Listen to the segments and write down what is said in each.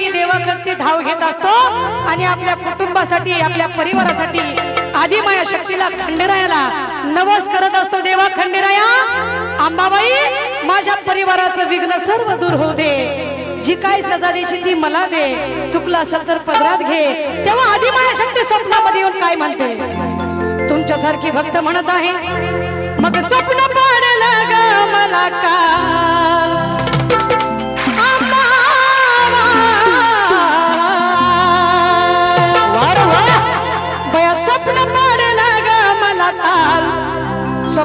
मी देवाकडचे धाव घेत असतो आणि आपल्या कुटुंबासाठी आपल्या परिवारासाठी आधी माया शक्तीला खंडेरायाला नवस करत असतो. देवा खंडेराया अंबाबाई माझ्या परिवाराचं विघ्न सर्व दूर होऊ दे. जी काय सजा द्यायची ती मला दे. चुकला असेल तर पदरात घे. तेव्हा आधी माया शक्ती स्वप्नामध्ये येऊन काय म्हणते? तुमच्यासारखी भक्त म्हणत आहे मग स्वप्न पाडलं ग मला का?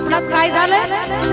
आपलं काय झालं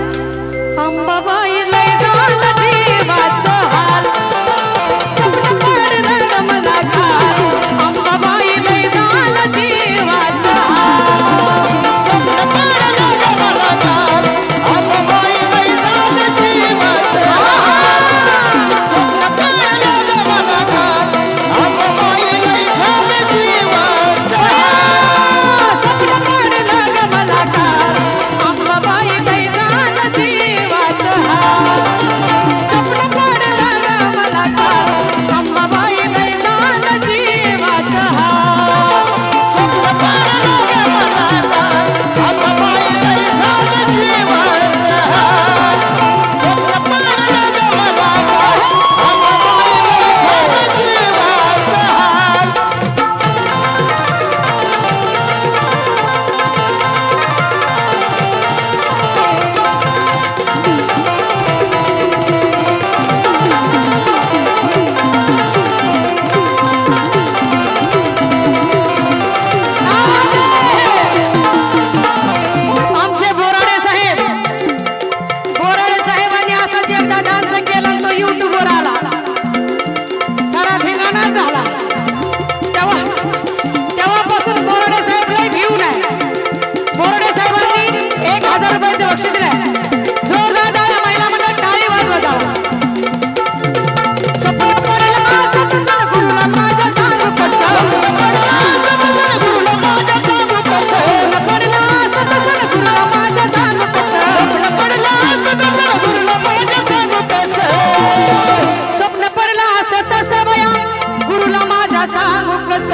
तुला सांगू कस?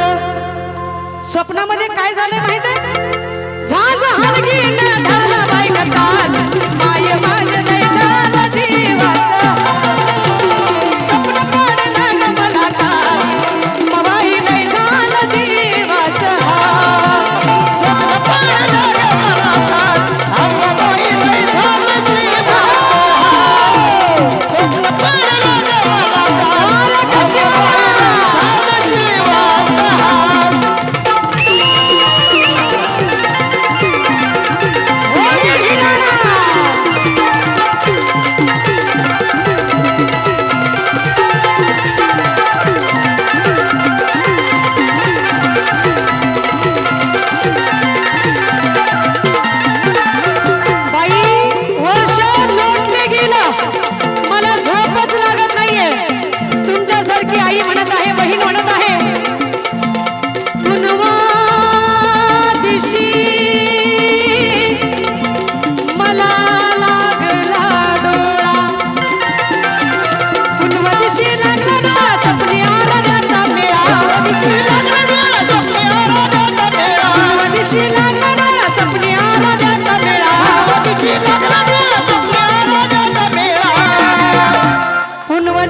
स्वप्नामध्ये काय झालंय माहीत आहे झाज हलगी धरला बाई माय माझ्या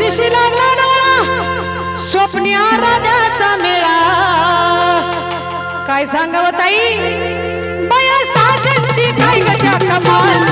दिवशी लागला डोळा स्वप्नी आराध्याचा मेळा. काय सांगावं ताई? बया साजनची काय कमाल?